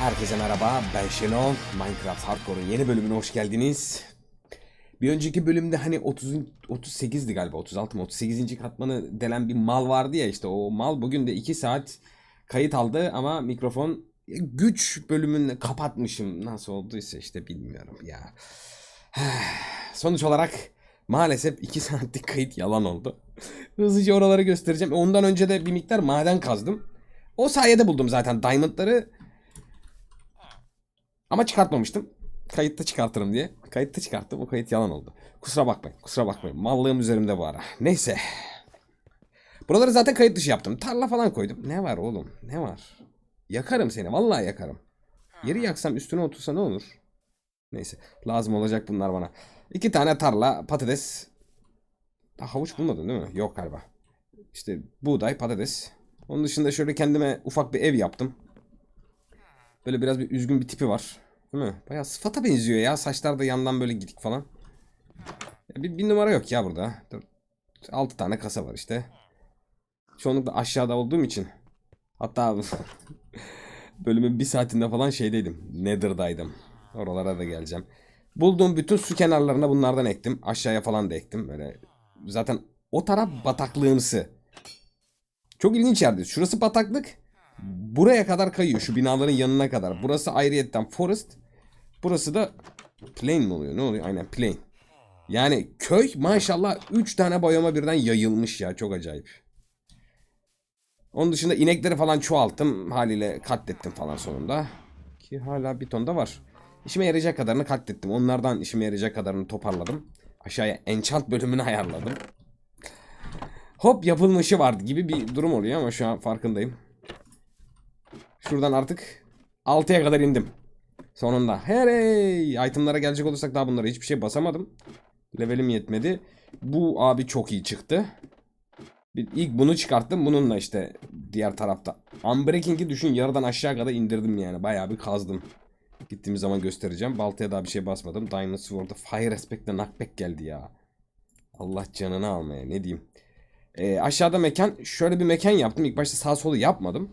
Herkese merhaba, ben Şenol. Minecraft Hardcore'un yeni bölümüne hoş geldiniz. Bir önceki bölümde hani 30 38'di galiba, 36 mı 38. katmanı delen bir mal vardı ya işte o mal bugün de 2 saat kayıt aldı ama mikrofon güç bölümünü kapatmışım. Nasıl olduysa işte bilmiyorum ya. Sonuç olarak maalesef 2 saatlik kayıt yalan oldu. Hızlıca oraları göstereceğim. Ondan önce de bir miktar maden kazdım. O sayede buldum zaten diamondları. Ama çıkartmamıştım. Kayıtta çıkartırım diye. Kayıtta çıkarttım. O kayıt yalan oldu. Kusura bakmayın. Kusura bakmayın. Mallığım üzerimde bu ara. Neyse. Buraları zaten kayıt dışı yaptım. Tarla falan koydum. Ne var oğlum? Ne var? Yakarım seni. Vallahi yakarım. Yeri yaksam üstüne otursa ne olur? Neyse. Lazım olacak bunlar bana. İki tane tarla, patates. Daha havuç bulmadın değil mi? Yok galiba. İşte buğday, patates. Onun dışında şöyle kendime ufak bir ev yaptım. Böyle biraz bir üzgün bir tipi var. Değil mi? Bayağı sıfata benziyor ya. Saçlar da yandan böyle gidik falan. Ya bir, bir numara yok ya burada. 6 tane kasa var işte. Çoğunlukla aşağıda olduğum için. Hatta bölümün bir saatinde falan şeydeydim. Nether'daydım. Oralara da geleceğim. Bulduğum bütün su kenarlarına bunlardan ektim. Aşağıya falan da ektim. Böyle zaten o taraf bataklığımsı. Çok ilginç yerdi. Şurası bataklık. Buraya kadar kayıyor. Şu binaların yanına kadar. Burası ayrıyetten forest. Burası da plain mi oluyor? Ne oluyor? Aynen plain. Yani köy maşallah 3 tane bayoma birden yayılmış ya. Çok acayip. Onun dışında inekleri falan çoğalttım. Haliyle katlettim falan sonunda. Ki hala bir ton da var. İşime yarayacak kadarını katlettim. Onlardan işime yarayacak kadarını toparladım. Aşağıya enchant bölümünü ayarladım. Hop yapılmışı vardı gibi bir durum oluyor ama şu an farkındayım. Şuradan artık 6'ya kadar indim. Sonunda. Hey! Itemlara gelecek olursak daha bunlara hiçbir şey basamadım. Levelim yetmedi. Bu abi çok iyi çıktı. İlk bunu çıkarttım. Bununla işte diğer tarafta. Unbreaking'i düşün yarıdan aşağı kadar indirdim yani. Bayağı bir kazdım. Gittiğimiz zaman göstereceğim. Baltaya daha bir şey basmadım. Diamond Sword'a Fire Aspect'le knockback geldi ya. Allah canını almaya ne diyeyim. Ee, aşağıda mekan. Şöyle bir mekan yaptım. İlk başta sağ solu yapmadım.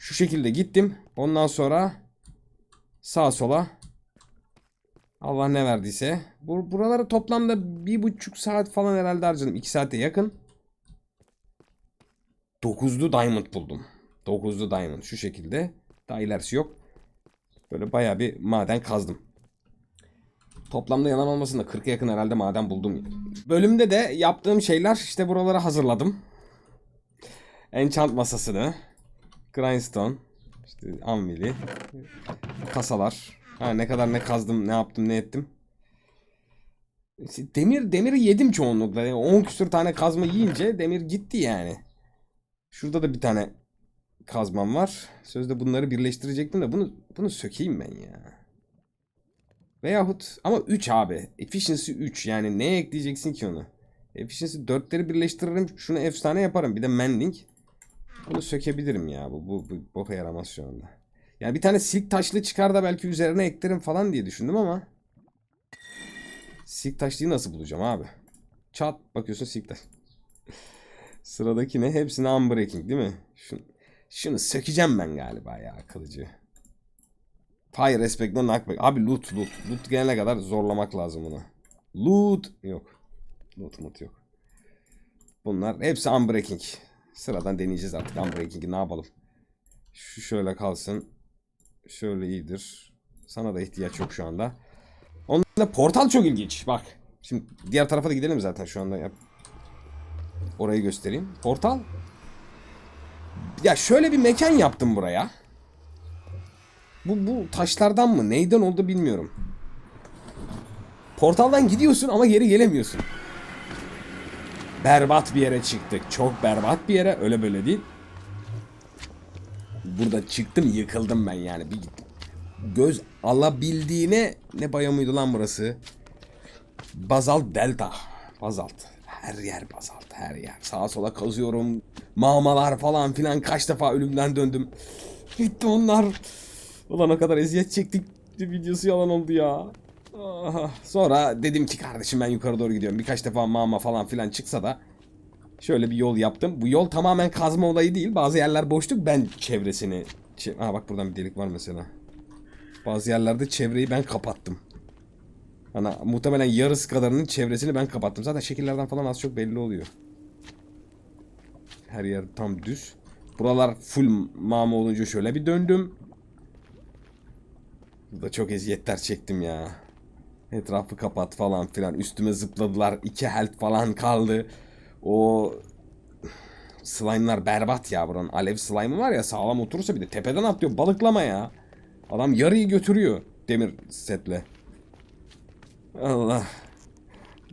Şu şekilde gittim. Ondan sonra sağa sola Allah ne verdiyse. Bur buraları toplamda bir buçuk saat falan herhalde harcadım. İki saate yakın. Dokuzlu diamond buldum. Dokuzlu diamond şu şekilde. Daha ilerisi yok. Böyle bayağı bir maden kazdım. Toplamda yalan olmasın da 40'a yakın herhalde maden buldum. Bölümde de yaptığım şeyler işte buraları hazırladım. Enchant masasını. Grindstone. işte anvili. Kasalar. Ha, ne kadar ne kazdım, ne yaptım, ne ettim. Demir demiri yedim çoğunlukla. Yani 10 küsür tane kazma yiyince demir gitti yani. Şurada da bir tane kazmam var. Sözde bunları birleştirecektim de bunu bunu sökeyim ben ya. Veyahut ama 3 abi. Efficiency 3 yani neye ekleyeceksin ki onu? Efficiency 4'leri birleştiririm. Şunu efsane yaparım. Bir de mending. Bunu sökebilirim ya. Bu, bu, bu boka yaramaz şu anda. Yani bir tane silk taşlı çıkar da belki üzerine eklerim falan diye düşündüm ama. Silk taşlıyı nasıl bulacağım abi? Çat bakıyorsun silk taş. Sıradaki ne? Hepsini unbreaking değil mi? Şunu, şunu sökeceğim ben galiba ya kılıcı. Fire respect no knockback. Abi loot loot. Loot gelene kadar zorlamak lazım bunu. Loot yok. Loot loot yok. Bunlar hepsi unbreaking. Sıradan deneyeceğiz artık unbreaking'i ne yapalım. Şu şöyle kalsın. Şöyle iyidir. Sana da ihtiyaç yok şu anda. Onun dışında portal çok ilginç. Bak. Şimdi diğer tarafa da gidelim zaten şu anda. Yap. Orayı göstereyim. Portal. Ya şöyle bir mekan yaptım buraya. Bu, bu taşlardan mı? Neyden oldu bilmiyorum. Portaldan gidiyorsun ama geri gelemiyorsun. Berbat bir yere çıktık. Çok berbat bir yere. Öyle böyle değil. Burada çıktım yıkıldım ben yani. Bir gittim. Göz alabildiğine ne bayamıydı lan burası. Bazalt delta. Bazalt. Her yer bazalt. Her yer. Sağa sola kazıyorum. Mağmalar falan filan. Kaç defa ölümden döndüm. Gitti onlar. Ulan o kadar eziyet çektik. Videosu yalan oldu ya. Ah, Sonra dedim ki kardeşim ben yukarı doğru gidiyorum. Birkaç defa mama falan filan çıksa da şöyle bir yol yaptım. Bu yol tamamen kazma olayı değil. Bazı yerler boşluk. Ben çevresini Çe- Aa bak buradan bir delik var mesela. Bazı yerlerde çevreyi ben kapattım. Hani muhtemelen yarısı kadarının çevresini ben kapattım. Zaten şekillerden falan az çok belli oluyor. Her yer tam düz. Buralar full mama olunca şöyle bir döndüm. Burada çok eziyetler çektim ya. Etrafı kapat falan filan. Üstüme zıpladılar. İki health falan kaldı. O slime'lar berbat ya buranın. Alev slime'ı var ya sağlam oturursa bir de tepeden atlıyor. Balıklama ya. Adam yarıyı götürüyor demir setle. Allah.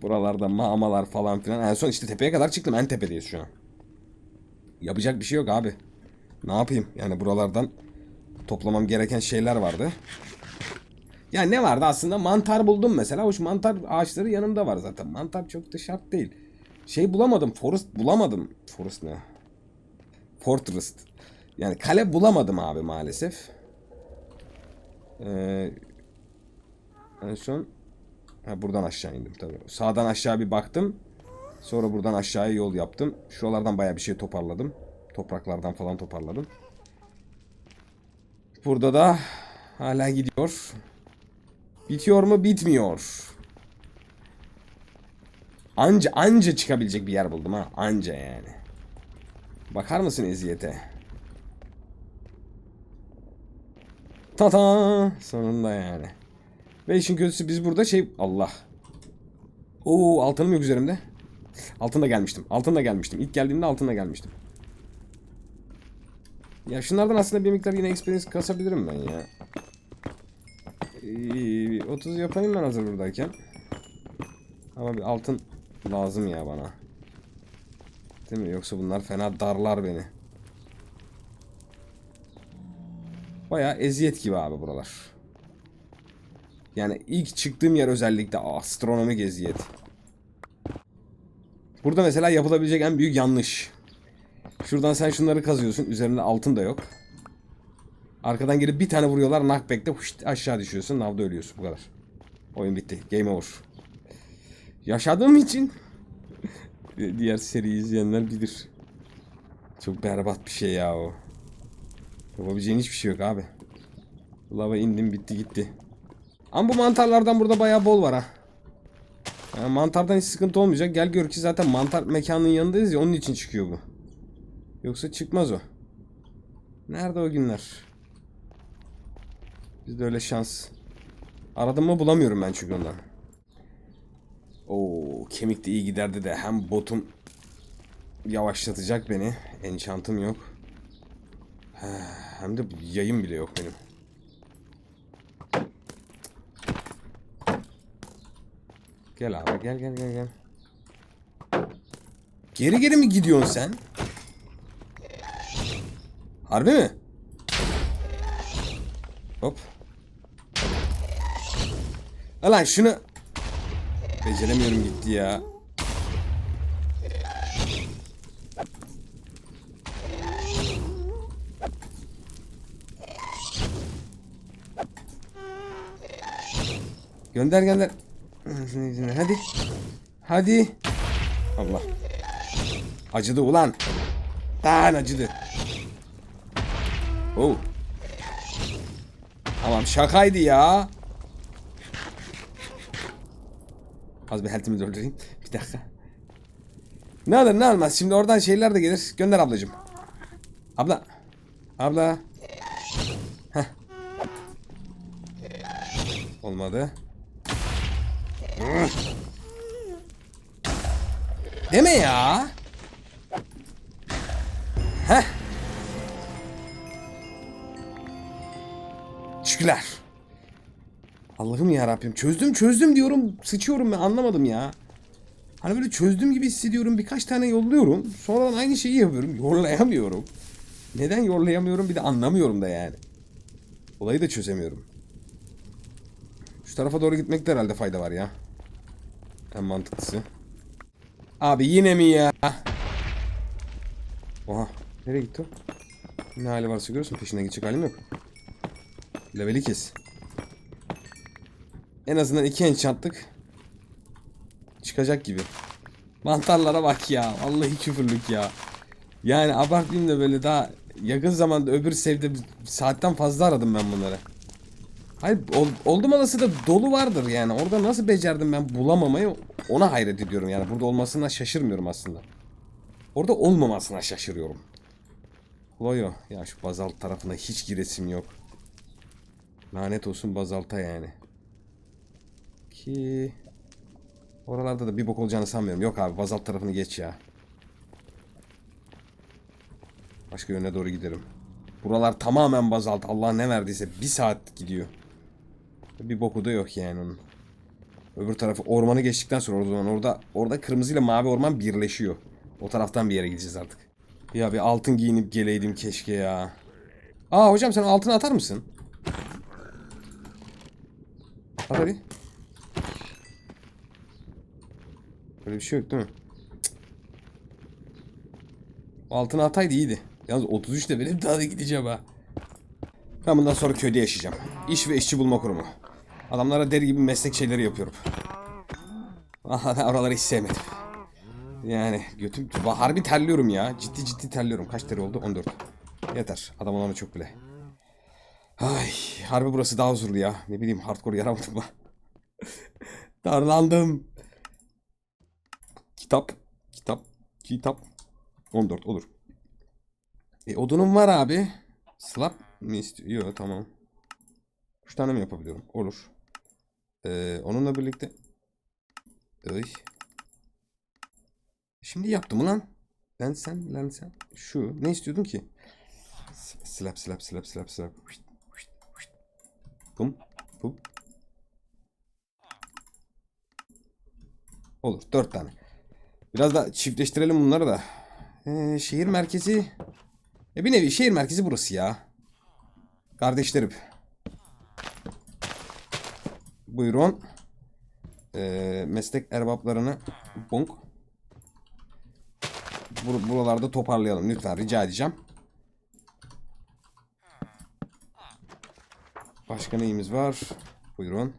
Buralarda mağmalar falan filan. En son işte tepeye kadar çıktım. En tepedeyiz şu an. Yapacak bir şey yok abi. Ne yapayım? Yani buralardan toplamam gereken şeyler vardı. Ya ne vardı aslında? Mantar buldum mesela. Hoş mantar ağaçları yanımda var zaten. Mantar çok da şart değil. Şey bulamadım. Forest bulamadım. Forest ne? Fortress. Yani kale bulamadım abi maalesef. Ee, en son ha, buradan aşağı indim tabii. Sağdan aşağı bir baktım. Sonra buradan aşağıya yol yaptım. Şuralardan baya bir şey toparladım. Topraklardan falan toparladım. Burada da hala gidiyor. Bitiyor mu? Bitmiyor. Anca anca çıkabilecek bir yer buldum ha. Anca yani. Bakar mısın eziyete? Tata sonunda yani. Ve işin kötüsü biz burada şey Allah. Oo altınım yok üzerimde. Altında gelmiştim. Altında gelmiştim. İlk geldiğimde altında gelmiştim. Ya şunlardan aslında bir miktar yine experience kasabilirim ben ya. Ee, 30 yapayım ben hazır buradayken. Ama bir altın lazım ya bana. Değil mi? Yoksa bunlar fena darlar beni. Baya eziyet gibi abi buralar. Yani ilk çıktığım yer özellikle astronomik eziyet. Burada mesela yapılabilecek en büyük yanlış. Şuradan sen şunları kazıyorsun. Üzerinde altın da yok. Arkadan gelip bir tane vuruyorlar. Knockback'te aşağı düşüyorsun. Navda ölüyorsun. Bu kadar. Oyun bitti. Game over. Yaşadığım için diğer seriyi izleyenler bilir. Çok berbat bir şey ya o. Yapabileceğin hiçbir şey yok abi. Lava indim bitti gitti. Ama bu mantarlardan burada bayağı bol var ha. Yani mantardan hiç sıkıntı olmayacak. Gel gör ki zaten mantar mekanının yanındayız ya onun için çıkıyor bu. Yoksa çıkmaz o. Nerede o günler? Bizde öyle şans. Aradım mı bulamıyorum ben çünkü ondan. Oo kemik de iyi giderdi de hem botum yavaşlatacak beni. Enchant'ım yok. He, Hem de yayım bile yok benim. Gel abi gel gel gel gel. Geri geri mi gidiyorsun sen? Harbi mi? Hop. Lan şunu Beceremiyorum gitti ya. Gönder gönder. Hadi. Hadi. Allah. Acıdı ulan. Lan acıdı. Oh. Tamam şakaydı ya. Az bir health'imi doldurayım. Bir dakika. Ne alır ne almaz. Şimdi oradan şeyler de gelir. Gönder ablacığım. Abla. Abla. Heh. Olmadı. Deme ya. Heh. Şükürler. Allah'ım ya Rabbim çözdüm çözdüm diyorum sıçıyorum ben anlamadım ya. Hani böyle çözdüm gibi hissediyorum birkaç tane yolluyorum sonradan aynı şeyi yapıyorum yorlayamıyorum. Neden yorlayamıyorum bir de anlamıyorum da yani. Olayı da çözemiyorum. Şu tarafa doğru gitmekte herhalde fayda var ya. En mantıklısı. Abi yine mi ya? Oha nereye gitti o? Ne hali varsa görüyorsun peşinden gidecek halim yok. Leveli kes. En azından iki enchantlık çıkacak gibi. Mantarlara bak ya. Vallahi küfürlük ya. Yani abartmayayım da böyle daha yakın zamanda öbür sevde saatten fazla aradım ben bunları. Hayır ol, oldum olası da dolu vardır yani. Orada nasıl becerdim ben bulamamayı ona hayret ediyorum yani. Burada olmasına şaşırmıyorum aslında. Orada olmamasına şaşırıyorum. Loyo ya şu bazalt tarafına hiç giresim yok. Lanet olsun bazalta yani. Ki oralarda da bir bok olacağını sanmıyorum. Yok abi bazalt tarafını geç ya. Başka yöne doğru giderim. Buralar tamamen bazalt. Allah ne verdiyse bir saat gidiyor. Bir boku da yok yani onun. Öbür tarafı ormanı geçtikten sonra o zaman orada orada kırmızı ile mavi orman birleşiyor. O taraftan bir yere gideceğiz artık. Ya bir altın giyinip geleydim keşke ya. Aa hocam sen altını atar mısın? At hadi. Böyle bir şey yok değil mi? Cık. Altını ataydı iyiydi. Yalnız 33 de benim daha da gideceğim ha. Ben bundan sonra köyde yaşayacağım. İş ve işçi bulma kurumu. Adamlara deri gibi meslek şeyleri yapıyorum. Aha ben oraları hiç sevmedim. Yani götüm harbi terliyorum ya. Ciddi ciddi terliyorum. Kaç teri oldu? 14. Yeter. Adam olanı çok bile. Ay harbi burası daha huzurlu ya. Ne bileyim hardcore yaramadım ben. Darlandım. Kitap. Kitap. Kitap. 14 olur. E odunum var abi. Slap mı istiyor? Yok tamam. 3 tane mi yapabiliyorum? Olur. Ee, onunla birlikte. Ay. Şimdi yaptım ulan. Lan sen lan sen. Şu ne istiyordun ki? Slap slap slap slap slap. Bum bum. Olur dört tane. Biraz da çiftleştirelim bunları da. Ee, şehir merkezi. E bir nevi şehir merkezi burası ya. Kardeşlerim. Buyurun. Ee, meslek erbaplarını bonk. Bur buralarda toparlayalım lütfen rica edeceğim. Başka neyimiz var? Buyurun.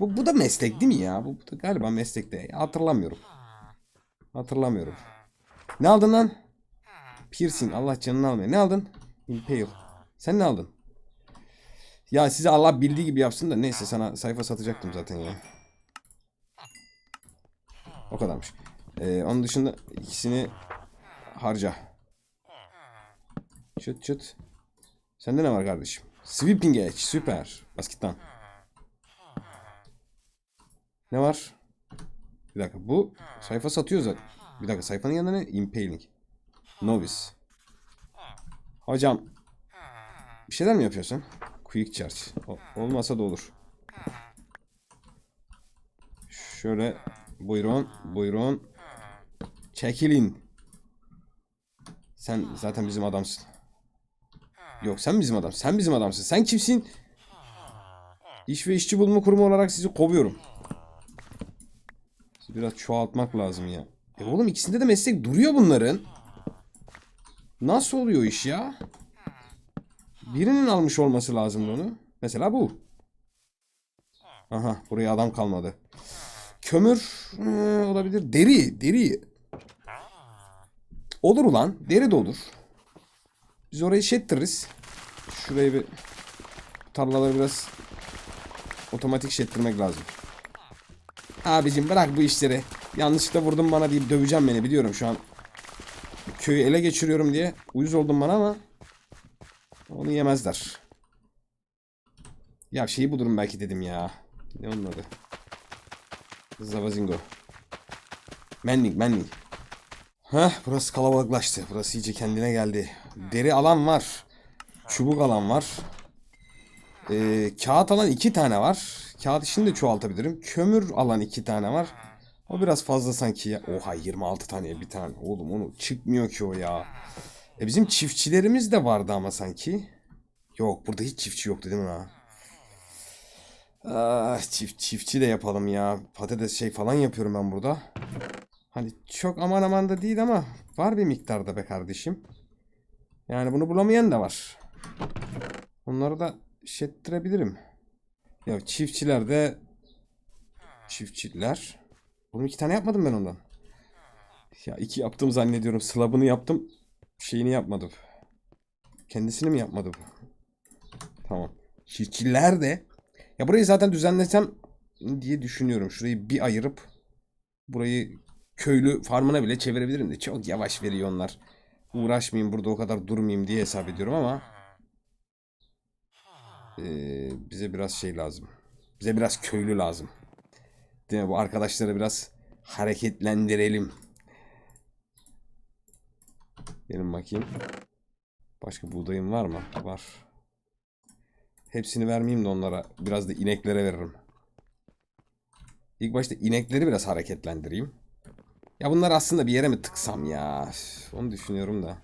Bu, bu da meslek değil mi ya? Bu, bu da galiba meslekte. Hatırlamıyorum. Hatırlamıyorum. Ne aldın lan? Piercing. Allah canını almaya. Ne aldın? Impale. Sen ne aldın? Ya size Allah bildiği gibi yapsın da neyse sana sayfa satacaktım zaten ya. O kadarmış. Ee, onun dışında ikisini harca. Çıt çıt. Sende ne var kardeşim? Sweeping Edge. Süper. Bas git lan. Ne var? Bir dakika bu sayfa satıyor zaten. Bir dakika sayfanın yanında ne? Impaling. Novice. Hocam. Bir şeyler mi yapıyorsun? Quick charge. O- olmasa da olur. Şöyle buyurun buyurun. Çekilin. Sen zaten bizim adamsın. Yok sen bizim adam. Sen bizim adamsın. Sen kimsin? İş ve işçi bulma kurumu olarak sizi kovuyorum. Biraz çoğaltmak lazım ya. E oğlum ikisinde de meslek duruyor bunların. Nasıl oluyor iş ya? Birinin almış olması lazım onu. Mesela bu. Aha buraya adam kalmadı. Kömür ee, olabilir. Deri, deri. Olur ulan. Deri de olur. Biz orayı şey ettiririz. Şurayı bir tarlaları biraz otomatik şey ettirmek lazım. Abicim bırak bu işleri. Yanlışlıkla vurdun bana deyip döveceğim beni biliyorum şu an. Köyü ele geçiriyorum diye uyuz oldun bana ama onu yemezler. Ya şeyi bulurum belki dedim ya. Ne onun adı? Zavazingo. Menlik, menlik. Heh, burası kalabalıklaştı. Burası iyice kendine geldi. Deri alan var. Çubuk alan var. Ee, kağıt alan iki tane var. Kağıt işini de çoğaltabilirim. Kömür alan iki tane var. O biraz fazla sanki ya. Oha 26 taneye bir tane. Oğlum onu çıkmıyor ki o ya. E bizim çiftçilerimiz de vardı ama sanki. Yok burada hiç çiftçi yoktu değil mi ha? Ah, çift, çiftçi de yapalım ya. Patates şey falan yapıyorum ben burada. Hani çok aman aman da değil ama var bir miktarda be kardeşim. Yani bunu bulamayan da var. Onları da şettirebilirim. Ya çiftçiler de çiftçiler. Oğlum iki tane yapmadım ben ondan. Ya iki yaptım zannediyorum. Slabını yaptım. Şeyini yapmadım. Kendisini mi yapmadı? Tamam. Çiftçiler de ya burayı zaten düzenlesem diye düşünüyorum. Şurayı bir ayırıp burayı köylü farmına bile çevirebilirim de çok yavaş veriyor onlar. Uğraşmayayım burada o kadar durmayayım diye hesap ediyorum ama eee, bize biraz şey lazım. Bize biraz köylü lazım. Değil mi? Bu arkadaşları biraz hareketlendirelim. Gelin bakayım. Başka buğdayım var mı? Var. Hepsini vermeyeyim de onlara. Biraz da ineklere veririm. İlk başta inekleri biraz hareketlendireyim. Ya bunlar aslında bir yere mi tıksam ya? Onu düşünüyorum da.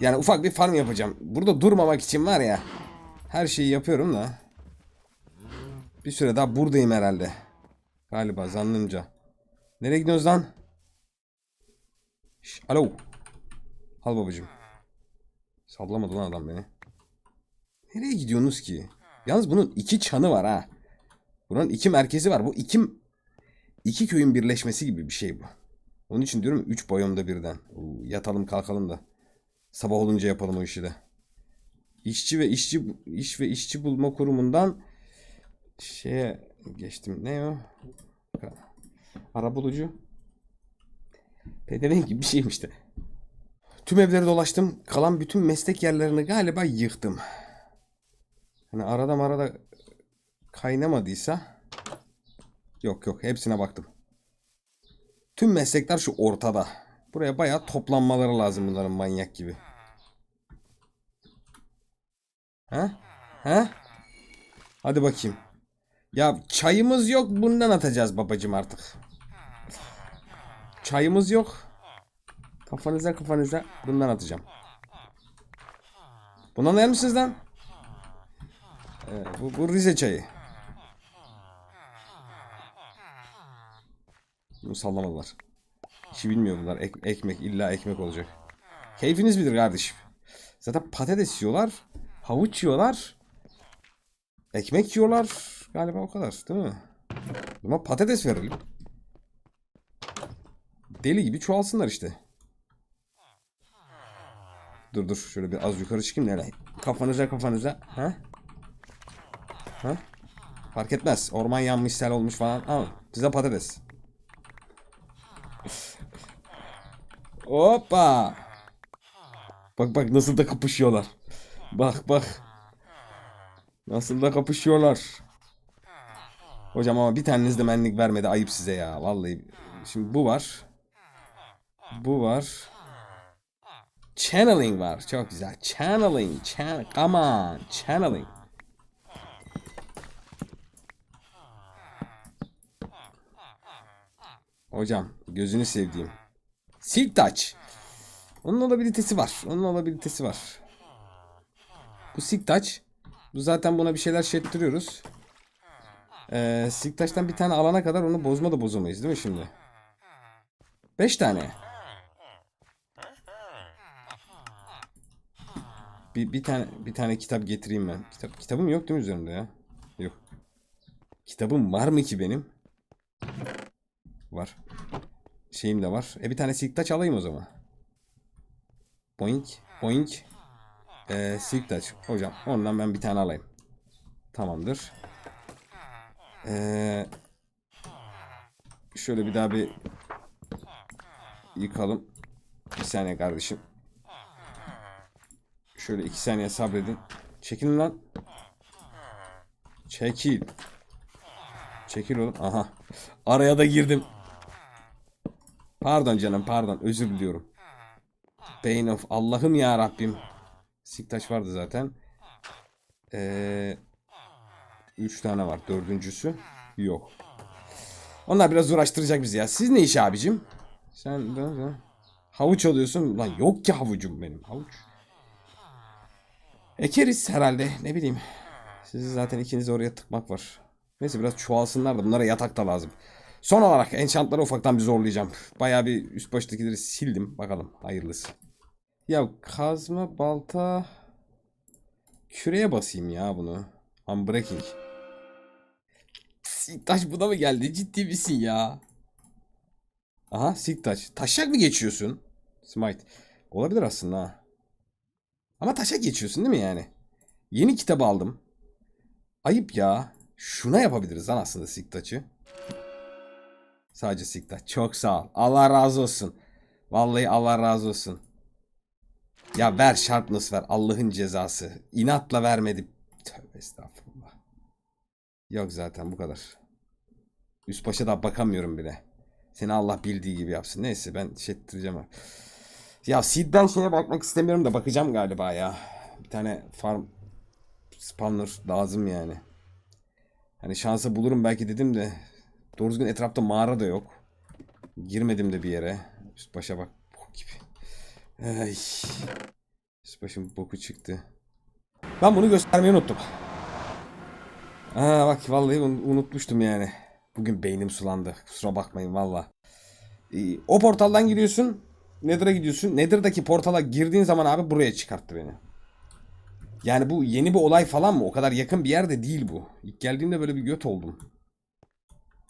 Yani ufak bir farm yapacağım. Burada durmamak için var ya. Her şeyi yapıyorum da. Bir süre daha buradayım herhalde. Galiba zannımca. Nereye gidiyoruz lan? Şş, alo. Al babacığım. Sallamadı lan adam beni. Nereye gidiyorsunuz ki? Yalnız bunun iki çanı var ha. Bunun iki merkezi var. Bu iki iki köyün birleşmesi gibi bir şey bu. Onun için diyorum 3 boyomda birden. Oo, yatalım kalkalım da. Sabah olunca yapalım o işi de. İşçi ve işçi iş ve işçi bulma kurumundan şeye geçtim. Ne o? Arabulucu. Pedevenk gibi bir şeymiş de. Tüm evleri dolaştım. Kalan bütün meslek yerlerini galiba yıktım. Hani arada marada kaynamadıysa yok yok hepsine baktım. Tüm meslekler şu ortada. Buraya bayağı toplanmaları lazım bunların manyak gibi. Ha? Ha? Hadi bakayım. Ya çayımız yok bundan atacağız babacım artık. Çayımız yok. Kafanıza kafanıza bundan atacağım. Bundan yer misiniz lan? Ee, bu, bu Rize çayı. Bunu sallamadılar. Hiç bilmiyor bunlar. Ek- ekmek illa ekmek olacak. Keyfiniz bilir kardeşim. Zaten patates yiyorlar. Havuç yiyorlar. Ekmek yiyorlar. Galiba o kadar değil mi? Ama patates verelim. Deli gibi çoğalsınlar işte. Dur dur şöyle bir az yukarı çıkayım nereye? Kafanıza kafanıza. Ha? Ha? Fark etmez. Orman yanmış, sel olmuş falan. Al. Size patates. Hoppa. Bak bak nasıl da kapışıyorlar. Bak bak. Nasıl da kapışıyorlar. Hocam ama bir taneniz de menlik vermedi. Ayıp size ya. Vallahi. Şimdi bu var. Bu var. Channeling var. Çok güzel. Channeling. Chan Come on. Channeling. Hocam gözünü sevdiğim. Silk Touch. Onun olabilitesi var. Onun olabilitesi var. Bu. Bu zaten buna bir şeyler şey ettiriyoruz. Ee, Silk Touch'tan bir tane alana kadar onu bozma da bozamayız değil mi şimdi? 5 tane. Bir, bir tane bir tane kitap getireyim ben. Kitap kitabım yok değil mi üzerimde ya? Yok. Kitabım var mı ki benim? Var. Şeyim de var. E bir tane touch alayım o zaman. Boink. Boink. Ee, silk touch. Hocam ondan ben bir tane alayım. Tamamdır. Ee, şöyle bir daha bir yıkalım. Bir saniye kardeşim. Şöyle iki saniye sabredin. Çekilin lan. Çekil. Çekil oğlum. Aha. Araya da girdim. Pardon canım pardon özür diliyorum. Pain of Allah'ım ya Rabbim. Siktaş vardı zaten. Ee, üç tane var. Dördüncüsü yok. Onlar biraz uğraştıracak bizi ya. Siz ne iş abicim? Sen de, havuç alıyorsun. Lan yok ki havucum benim. Havuç. Ekeriz herhalde. Ne bileyim. Sizi zaten ikinizi oraya tıkmak var. Neyse biraz çoğalsınlar da bunlara yatak da lazım. Son olarak enchantları ufaktan bir zorlayacağım. Bayağı bir üst baştakileri sildim. Bakalım hayırlısı. Ya kazma, balta... Küreye basayım ya bunu. Unbreaking. Siktaş buna mı geldi? Ciddi misin ya? Aha Siktaş. Taşak mı geçiyorsun? Smite. Olabilir aslında ha. Ama taşa geçiyorsun değil mi yani? Yeni kitabı aldım. Ayıp ya. Şuna yapabiliriz lan aslında siktaçı. Sadece siktaç. Çok sağ ol. Allah razı olsun. Vallahi Allah razı olsun. Ya ver sharpness ver. Allah'ın cezası. İnatla vermedi. Tövbe estağfurullah. Yok zaten bu kadar. Üst başa da bakamıyorum bile. Seni Allah bildiği gibi yapsın. Neyse ben şey ettireceğim. Ya Seed'den şeye bakmak istemiyorum da bakacağım galiba ya. Bir tane farm spawner lazım yani. Hani şansa bulurum belki dedim de doğru düzgün etrafta mağara da yok. Girmedim de bir yere. Üst başa bak bok gibi. Ay. Başım boku çıktı. Ben bunu göstermeyi unuttum. Aa bak vallahi un- unutmuştum yani. Bugün beynim sulandı. Kusura bakmayın valla. Ee, o portaldan giriyorsun. Nether'a gidiyorsun. Nether'daki portala girdiğin zaman abi buraya çıkarttı beni. Yani bu yeni bir olay falan mı? O kadar yakın bir yerde değil bu. İlk geldiğimde böyle bir göt oldum.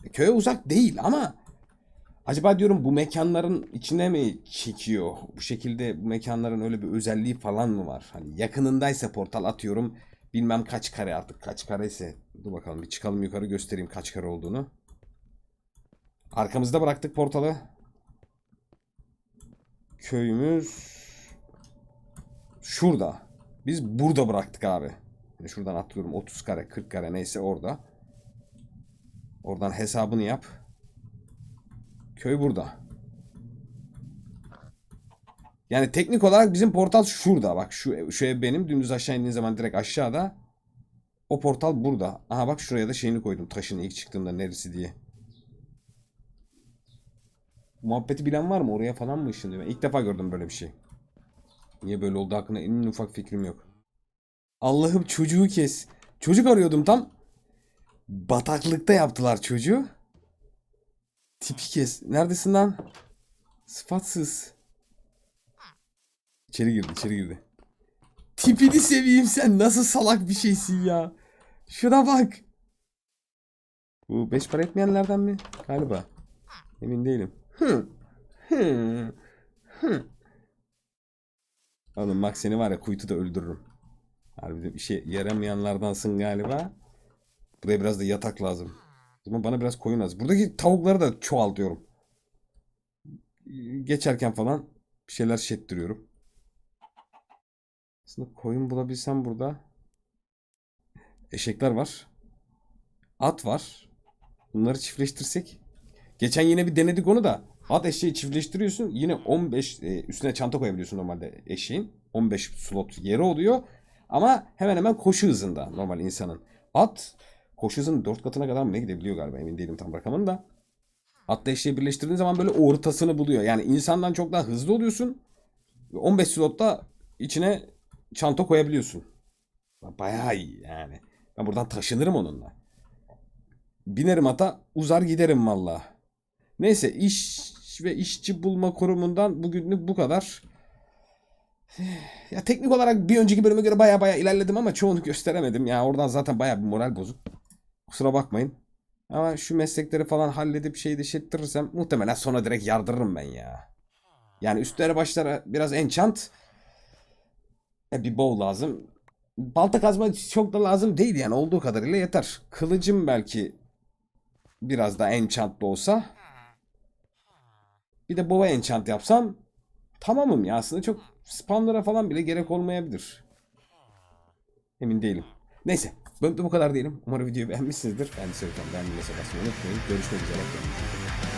E, Köye uzak değil ama acaba diyorum bu mekanların içine mi çekiyor? Bu şekilde bu mekanların öyle bir özelliği falan mı var? Hani yakınındaysa portal atıyorum. Bilmem kaç kare artık kaç kare ise. Dur bakalım bir çıkalım yukarı göstereyim kaç kare olduğunu. Arkamızda bıraktık portalı. Köyümüz şurada. Biz burada bıraktık abi. Şuradan atlıyorum 30 kare 40 kare neyse orada. Oradan hesabını yap. Köy burada. Yani teknik olarak bizim portal şurada. Bak şu, şu ev benim. Dümdüz aşağı indiğin zaman direkt aşağıda. O portal burada. Aha bak şuraya da şeyini koydum. Taşın ilk çıktığında neresi diye. Muhabbeti bilen var mı? Oraya falan mı ışınlıyor? Ben ilk defa gördüm böyle bir şey. Niye böyle oldu hakkında en ufak fikrim yok. Allah'ım çocuğu kes. Çocuk arıyordum tam. Bataklıkta yaptılar çocuğu. Tipi kes. Neredesin lan? Sıfatsız. İçeri girdi, içeri girdi. Tipini seveyim sen nasıl salak bir şeysin ya. Şuna bak. Bu beş para etmeyenlerden mi? Galiba. Emin değilim. Hı. Oğlum bak seni var ya kuytu da öldürürüm. Harbiden işe yaramayanlardansın galiba. Buraya biraz da yatak lazım. Zaman bana biraz koyun lazım. Buradaki tavukları da çoğaltıyorum. Geçerken falan bir şeyler şettiriyorum. Aslında koyun bulabilsem burada. Eşekler var. At var. Bunları çiftleştirsek. Geçen yine bir denedik onu da. At eşeği çiftleştiriyorsun. Yine 15 e, üstüne çanta koyabiliyorsun normalde eşeğin. 15 slot yeri oluyor. Ama hemen hemen koşu hızında normal insanın. At koşu hızının 4 katına kadar mı ne gidebiliyor galiba emin değilim tam rakamını da. Atla eşeği birleştirdiğin zaman böyle ortasını buluyor. Yani insandan çok daha hızlı oluyorsun. Ve 15 slotta içine çanta koyabiliyorsun. Bayağı iyi yani. Ben buradan taşınırım onunla. Binerim ata uzar giderim valla. Neyse iş ve işçi bulma kurumundan bugünlük bu kadar. Ya teknik olarak bir önceki bölüme göre baya baya ilerledim ama çoğunu gösteremedim. Ya oradan zaten baya bir moral bozuk. Kusura bakmayın. Ama şu meslekleri falan halledip şeyi de şettirirsem muhtemelen sonra direkt yardırırım ben ya. Yani üstlere başlara biraz enchant. E bir bow lazım. Balta kazma çok da lazım değil yani olduğu kadarıyla yeter. Kılıcım belki biraz daha enchantlı olsa. Bir de bow'a enchant yapsam tamamım ya aslında çok spamlara falan bile gerek olmayabilir. Emin değilim. Neyse. Bölümde bu kadar diyelim. Umarım videoyu beğenmişsinizdir. Ben de söyleyeceğim. Beğendiyseniz basmayı unutmayın. Görüşmek üzere. İyi bakın.